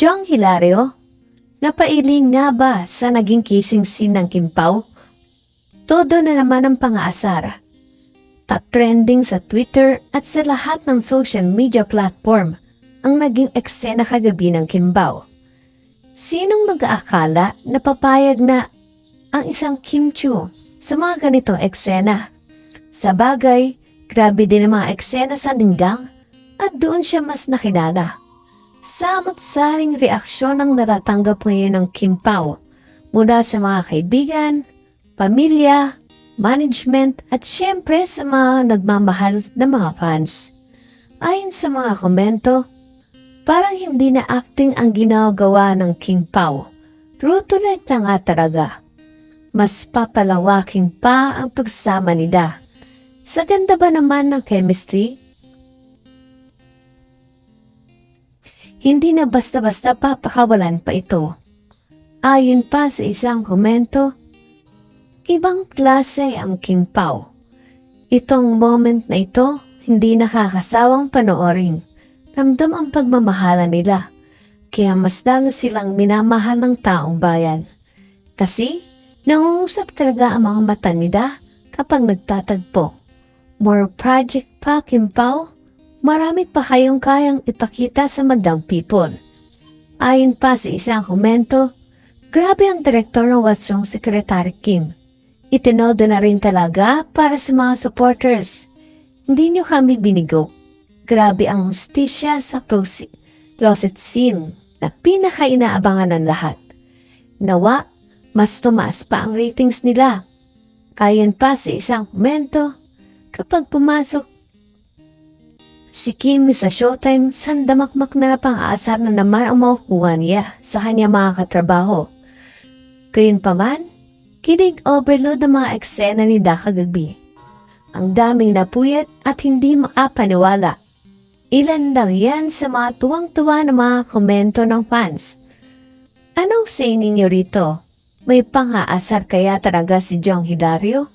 Jong Hilario, napailing nga ba sa naging kissing scene ng Kim Pao? Todo na naman ang pang-aasar. Top trending sa Twitter at sa lahat ng social media platform ang naging eksena kagabi ng Kim Pao. Sinong mag-aakala na papayag na ang isang Kim Chu sa mga ganitong eksena? Sa bagay, grabe din ang mga eksena sa linggang at doon siya mas nakilala. Samot-saring reaksyon ang natatanggap ngayon ng Kim Pao mula sa mga kaibigan, pamilya, management at syempre sa mga nagmamahal na mga fans. Ayon sa mga komento, parang hindi na acting ang ginagawa ng King Pao. True to life na nga talaga. Mas papalawaking pa ang pagsama nila. Sa ganda ba naman ng chemistry? Hindi na basta-basta papakawalan pa ito. Ayon pa sa isang komento, ibang klase ang King Pao. Itong moment na ito, hindi nakakasawang panoorin. Ramdam ang pagmamahala nila, kaya mas lalo silang minamahal ng taong bayan. Kasi, nangungusap talaga ang mga mata nila kapag nagtatagpo. More project pa, Kim Pao? Marami pa kayong kayang ipakita sa madang people. Ayon pa sa isang komento, grabe ang direktor ng What's Secretary Kim. Itinodo na rin talaga para sa mga supporters. Hindi nyo kami binigo. Grabe ang hustisya sa closet, closet scene na pinaka-inaabangan ng lahat. Nawa, mas tumaas pa ang ratings nila. Ayon pa sa isang komento, kapag pumasok Si Kim sa showtime, sandamakmak na pang aasar na naman ang makukuha niya sa kanya mga katrabaho. Gayun pa man, kilig overload ang mga eksena ni Daka. Ang daming napuyat at hindi makapaniwala. Ilan lang yan sa mga tuwang-tuwa na mga komento ng fans. Anong say ninyo rito? May pang-aasar kaya talaga si Jong Hilario?